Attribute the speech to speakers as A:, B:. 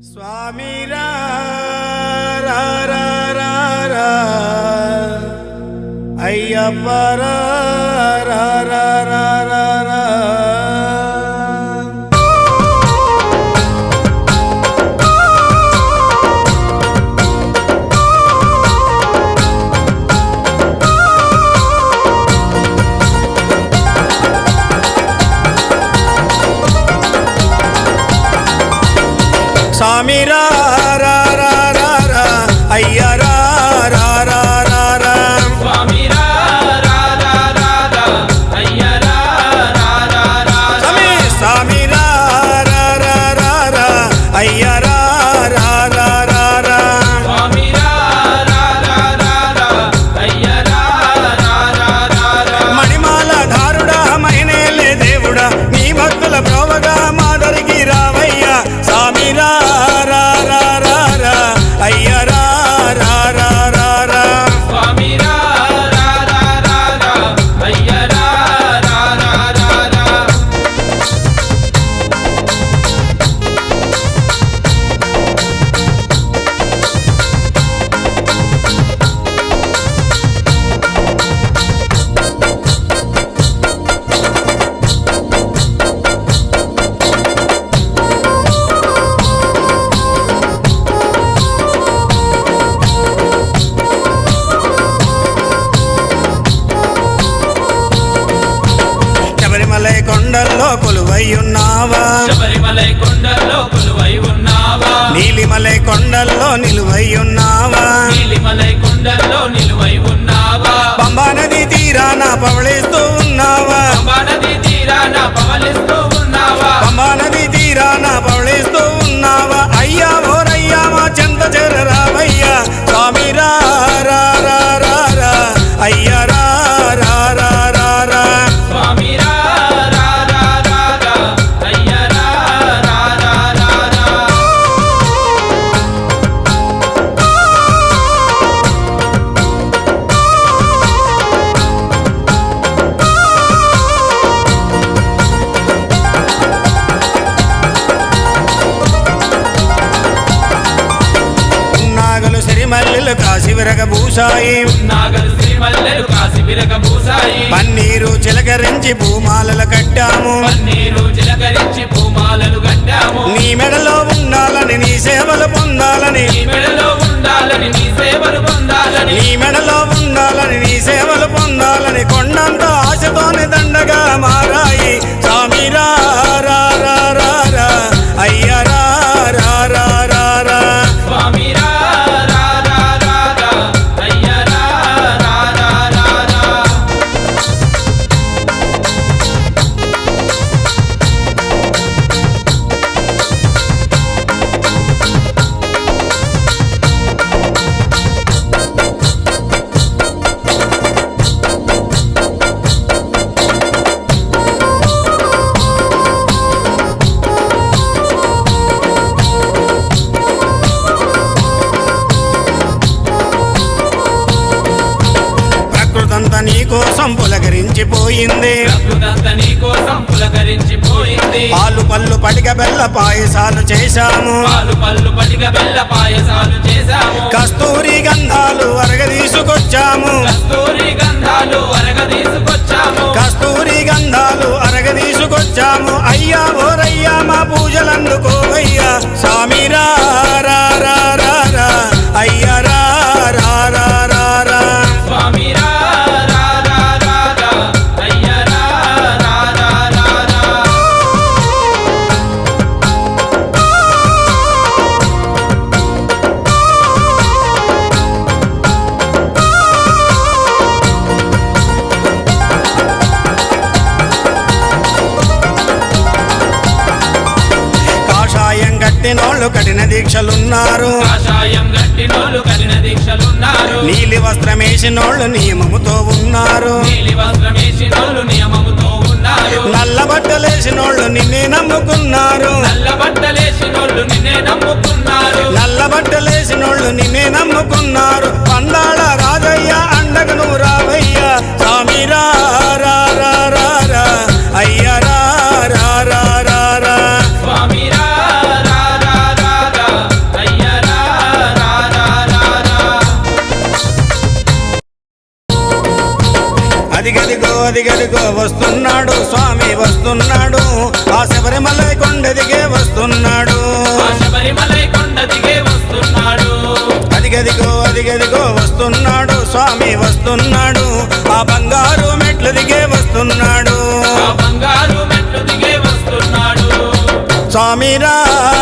A: Swami ra ra ra ra. Ra. ayya
B: ஐயா కొండల్లో కొలువై ఉన్నావా నీలిమలై కొండల్లో నిలువై ఉన్నావా
A: నీలిమలై కొండల్లో నిలువై ఉన్నావా
B: నది తీరాన పవళిస్తూ పన్నీరు చిలకరించి భూమాలలు కట్టాము. నీ మెడలో ఉండాలని నీ సేవలు పొందాలని.
A: నీ మెడలో ఉండాలని నీ సేవలు పొందాలని
B: కొండంత ఆశతోనే దండగా మారాయి. రఘునంద నీ కోసం పులకరించిపోయింది పాలు పళ్ళు పడిక బెల్ల పాయసాలు చేశాము. కస్తూరి గంధాలు
A: అరగ తీసుకొచ్చాము
B: కస్తూరి గంధాలు అరగ తీసుకొచ్చాము
A: ఓ గట్టినోళ్ళు కఠిన దీక్షలున్నారు.
B: నీలి వస్త్రమేసినోళ్ళు నియమముతో ఉన్నారు. నల్ల బట్టలేసినోళ్ళు నిన్నే అదిగదిగో వస్తున్నాడు స్వామి వస్తున్నాడు. ఆ శబరిమల
A: కొండ దిగే వస్తున్నాడు.
B: అదిగదిగో అదిగదిగో వస్తున్నాడు స్వామి వస్తున్నాడు. ఆ బంగారు మెట్లు దిగే వస్తున్నాడు.
A: ఆ